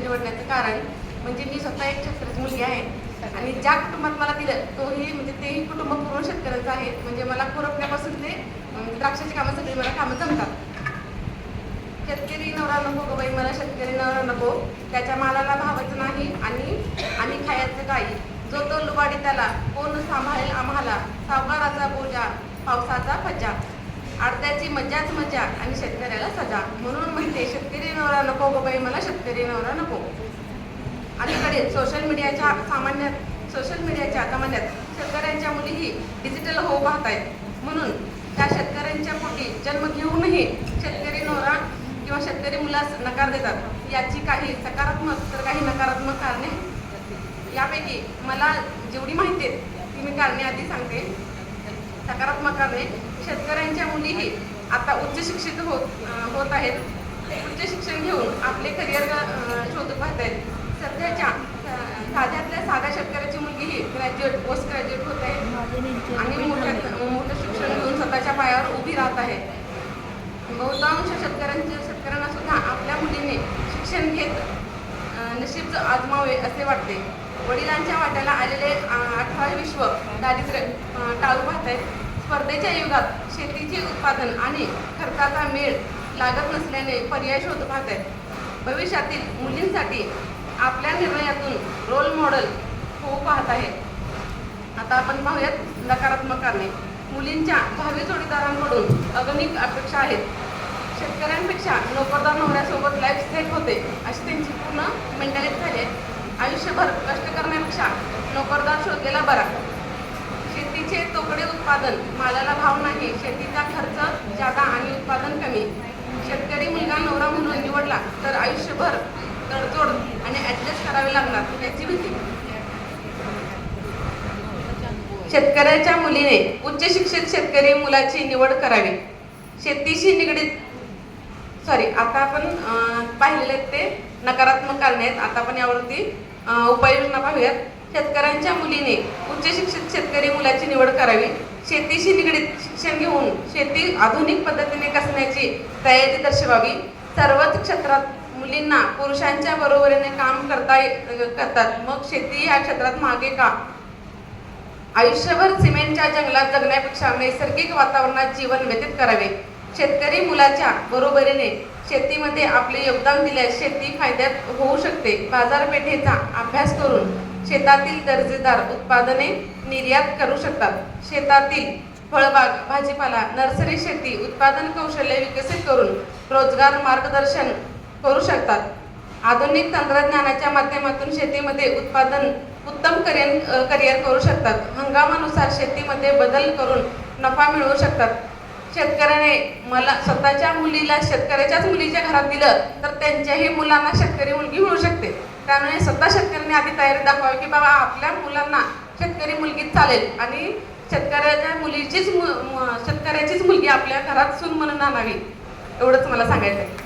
निवडण्याचं कारण म्हणजे मी स्वतः एक शेतकऱ्याची मुलगी आहे आणि ज्या कुटुंबात मला दिलं तोही म्हणजे तेही कुटुंब पूर्ण शेतकऱ्याचं आहे. म्हणजे मला खुरपण्यापासून ते म्हणजे द्राक्षाची कामं सगळी मला कामं जमतात. शेतकरी नवरा नको गो बाई मला शेतकरी नवरा नको. त्याच्या मालाला भावच नाही आणि आम्ही खायचं काही. जो तो लुबाडी त्याला कोण सांभाळेल आम्हाला? सावकाराचा बोजा पावसाचा फज्जा. आडत्याची मजाच मजा आणि शेतकऱ्याला सजा. म्हणून नवरा नको गो बाई मला शेतकरी नवरा नको. अलीकडे सोशल मीडियाच्या सामान्य सोशल मीडियाच्या जमान्यात शेतकऱ्यांच्या मुलीही डिजिटल होऊ पाहत आहेत म्हणून त्या शेतकऱ्यांच्या पोटी जन्म घेऊनही शेतकरी नवरा किंवा शेतकरी मुलास नकार देतात. याची काही सकारात्मक तर काही नकारात्मक कारणे यापैकी मला जेवढी माहिती आहेत ती मी कारणे आधी सांगते. सकारात्मक कारणे शेतकऱ्यांच्या मुलीही आता उच्च शिक्षित होत होत आहेत. उच्च शिक्षण घेऊन आपले करिअर शोधत पाहत आहेत सध्याच्या साध्यातल्या साध्या शेतकऱ्याची मुलगी ही ग्रॅज्युएट पोस्ट ग्रॅज्युएट होत आहे. आणि मोठ्या मोठं शिक्षण घेऊन स्वतःच्या पायावर उभी राहत आहे. बहुतांश शेतकऱ्यांच्या शेतकऱ्यांना सुद्धा आपल्या मुलीने शिक्षण घेत नशीब आजमावे असे वाटते. वडिलांच्या वाट्याला आलेले अठरावे विश्व दारिद्र्य टाळू पाहत आहेत स्पर्धेच्या युगात शेतीचे उत्पादन आणि खर्चाचा मेळ लागत नसल्याने पर्याय शोध पाहत आहेत भविष्यातील मुलींसाठी आपल्या निर्णयातून रोल मॉडेल होऊ पाहत आहे. आता आपण पाहूयात नकारात्मक कारणे. मुलींच्या भावी जोडीदारांकडून अगणिक अपेक्षा आहेत. शेतकऱ्यांपेक्षा नोकरदार नवऱ्यासोबत लाईफ सेट होते अशी त्यांची पूर्ण मेंटॅलिटी झाली आहे. आयुष्यभर कष्ट करण्यापेक्षा नोकरदार शोधलेला बरा. शेतीचे तोकडे उत्पादन मालाला भाव नाही शेतीचा खर्च जादा आणि उत्पादन कमी शेतकरी मुलगा नवरा लागला तर आयुष्यभर तडजोड आणि ॲडजस्ट करावे लागणार याची भीती. शेतकऱ्याच्या मुलीने उच्च शिक्षित शेतकरी मुलाची निवड करावी. शेतीशी निगडीत सॉरी आता आपण पाहिलेले आहेत ते नकारात्मक कारणे आहेत. आता आपण यावरती उपाययोजना पाहूयात. शेतकऱ्यांच्या मुलीने उच्च शिक्षित शेतकरी मुलाची निवड करावी. शेतीशी निगडीत शिक्षण घेऊन शेती आधुनिक पद्धतीने कसण्याची तयारी दर्शवावी. सर्वच क्षेत्रात मुलींना पुरुषांच्या बरोबरीने काम करता ये- करतात. मग शेती या क्षेत्रात मागे का? आयुष्यभर सिमेंटच्या जंगलात जगण्यापेक्षा नैसर्गिक वातावरणात जीवन व्यतीत करावे. शेतकरी मुलाच्या बरोबरीने शेतीमध्ये आपले योगदान दिल्यास शेती फायद्यात होऊ शकते. बाजारपेठेचा अभ्यास करून शेतातील दर्जेदार उत्पादने निर्यात करू शकतात. शेतातील फळबाग भाजीपाला नर्सरी शेती उत्पादन कौशल्य विकसित करून रोजगार मार्गदर्शन करू शकतात. आधुनिक तंत्रज्ञानाच्या माध्यमातून शेतीमध्ये उत्पादन उत्तम करिअर करिअर करू शकतात. हंगामानुसार शेतीमध्ये बदल करून नफा मिळवू शकतात. शेतकऱ्याने मला स्वतःच्या मुलीला शेतकऱ्याच्याच मुलीच्या घरात दिलं तर त्यांच्याही मुलांना शेतकरी मुलगी मिळू शकते. त्यामुळे स्वतः शेतकऱ्यांनी आधी तयारी दाखवावी की बाबा आपल्या मुलांना शेतकरी मुलगीच चालेल. आणि शेतकऱ्याच्या मुलीचीच मु- शेतकऱ्याचीच मुलगी आपल्या घरात सून म्हणून आणावी. एवढंच मला सांगायचं आहे